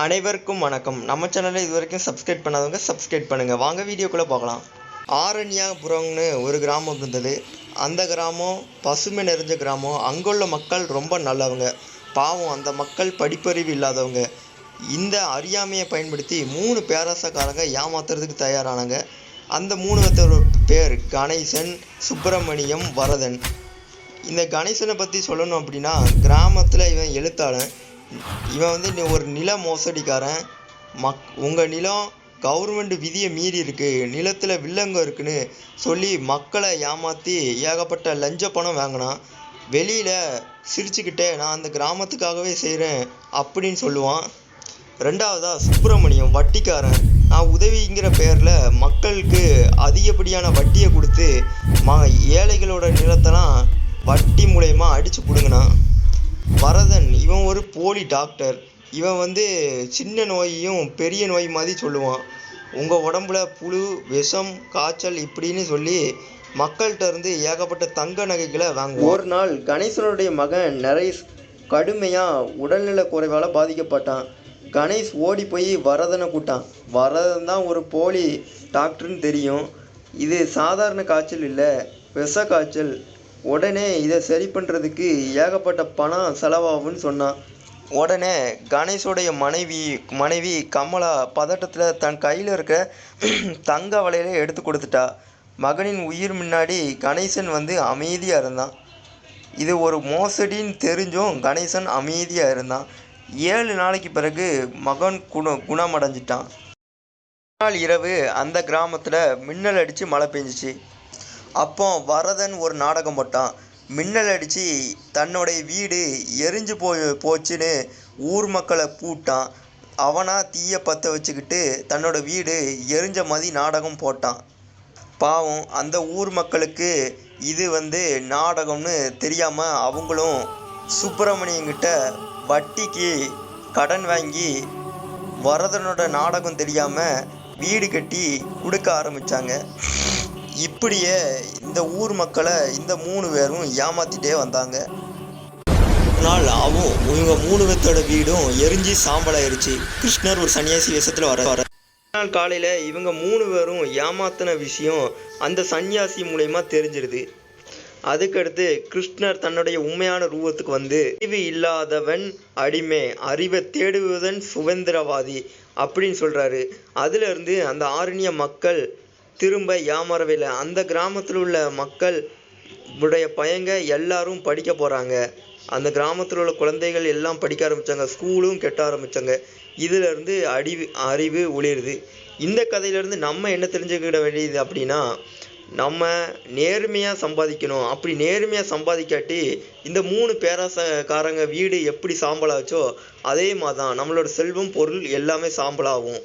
அனைவருக்கும் வணக்கம். நம்ம சேனலை இது வரைக்கும் சப்ஸ்கிரைப் பண்ணாதவங்க சப்ஸ்கிரைப் பண்ணுங்கள் வாங்க வீடியோக்குள்ளே பார்க்கலாம் ஆரண்யாபுரம்னு ஒரு கிராமம் இருந்தது. அந்த கிராமம் பசுமை நிறைஞ்ச கிராமம். அங்குள்ள மக்கள் ரொம்ப நல்லவங்க. பாவம் அந்த மக்கள் படிப்பறிவு இல்லாதவங்க. இந்த அறியாமையை பயன்படுத்தி மூணு பேராசக்காரங்க ஏமாத்துறதுக்கு தயாரானாங்க. அந்த மூணு பேர்த்தோட பேர் கணேசன் சுப்பிரமணியம் வரதன். இந்த கணேசனை பற்றி சொல்லணும் அப்படின்னா கிராமத்தில் இவன் எழுத்தாளன். இவன் வந்து ஒரு நில மோசடிக்காரன். மக் உங்கள் நிலம் கவர்மெண்ட் விதியை மீறி இருக்குது நிலத்தில் வில்லங்கம் இருக்குன்னு சொல்லி மக்களை ஏமாற்றி ஏகப்பட்ட லஞ்ச பணம் வாங்கினான். வெளியில் சிரிச்சுக்கிட்டே நான் அந்த கிராமத்துக்காகவே செய்கிறேன் அப்படின்னு சொல்லுவான். ரெண்டாவதாக சுப்பிரமணியம் வட்டிக்காரன். நான் உதவிங்கிற பேரில் மக்களுக்கு அதிகப்படியான வட்டியை கொடுத்து ம ஏழைகளோட நிலத்தெல்லாம் வட்டி மூலயமா அடித்து பிடுங்கினான். வரதன் இவன் ஒரு போலி டாக்டர். இவன் வந்து சின்ன நோயையும் பெரிய நோய் மாதிரி சொல்லுவான். உங்கள் உடம்புல புழு விஷம் காய்ச்சல் இப்படின்னு சொல்லி மக்கள்கிட்ட இருந்து ஏகப்பட்ட தங்க நகைகளை வாங்குவோம் ஒரு நாள் கணேசனுடைய மகன் நரேஷ் கடுமையாக உடல்நல குறைவால் பாதிக்கப்பட்டான். கணேஷ் ஓடி போய் வரதனை கூட்டான் வரதன் தான் ஒரு போலி டாக்டர்னு தெரியும். இது சாதாரண காய்ச்சல் இல்லை விஷ காய்ச்சல். உடனே இதை சரி பண்ணுறதுக்கு ஏகப்பட்ட பணம் செலவாகும்னு சொன்னான் உடனே கணேஷோடைய மனைவி மனைவி கமலா பதட்டத்தில் தன் கையில் இருக்க தங்க வளையலை எடுத்து கொடுத்துட்டா. மகனின் உயிர் முன்னாடி கணேசன் வந்து அமைதியாக இருந்தான். இது ஒரு மோசடின்னு தெரிஞ்சும் கணேசன் அமைதியாக இருந்தான். ஏழு நாளைக்கு பிறகு மகன் குண குணமடைஞ்சிட்டான். நாள் இரவு அந்த கிராமத்தில் மின்னல் அடித்து மழை பெஞ்சிச்சு. அப்போ வரதன் ஒரு நாடகம் போட்டான். மின்னல் அடித்து தன்னுடைய வீடு எரிஞ்சு போ போச்சுன்னு ஊர் மக்களை பூட்டான். அவனாக தீயை பற்ற வச்சுக்கிட்டு தன்னோட வீடு எரிஞ்ச மாதிரி நாடகம் போட்டான். பாவம் அந்த ஊர் மக்களுக்கு இது வந்து நாடகம்னு தெரியாமல் அவங்களும் சுப்பிரமணியங்கிட்ட வட்டிக்கு கடன் வாங்கி வரதனோட நாடகம் தெரியாமல் வீடு கட்டி கொடுக்க ஆரம்பித்தாங்க இப்படியே இந்த ஊர் மக்களை இந்த மூணு பேரும் ஏமாத்திட்டே வந்தாங்க. நாள் அவன் இவங்க மூணு பேர்த்தோட வீடும் எரிஞ்சு சாம்பலாயிருச்சு. கிருஷ்ணர் ஒரு சன்னியாசி வேஷத்தில் வர வர நாள் காலையில் இவங்க மூணு பேரும் ஏமாத்தின விஷயம் அந்த சன்னியாசி மூலயமா தெரிஞ்சிருது. அதுக்கடுத்து கிருஷ்ணர் தன்னுடைய உண்மையான ரூபத்துக்கு வந்து அறிவு இல்லாதவன் அடிமை அறிவை தேடுவதன் சுதந்திரவாதி அப்படின்னு சொல்றாரு. அதுல இருந்து அந்த ஆரண்ய மக்கள் திரும்ப ஏமாறவே இல்லை. அந்த கிராமத்தில் உள்ள மக்கள் உடைய பையங்க எல்லாரும் படிக்க போகிறாங்க அந்த கிராமத்தில் உள்ள குழந்தைகள் எல்லாம் படிக்க ஆரம்பித்தாங்க ஸ்கூலும் கெட்ட ஆரம்பித்தாங்க இதுலேருந்து அறிவு அறிவு ஒளிருது. இந்த கதையிலேருந்து நம்ம என்ன தெரிஞ்சுக்கிட வேண்டியது அப்படின்னா நம்ம நேர்மையாக சம்பாதிக்கணும். அப்படி நேர்மையாக சம்பாதிக்காட்டி இந்த மூணு பேராசக்காரங்க வீடு எப்படி சாம்பலாச்சோ அதே மாதிரி தான் நம்மளோட செல்வம் பொருள் எல்லாமே சாம்பலாகும்.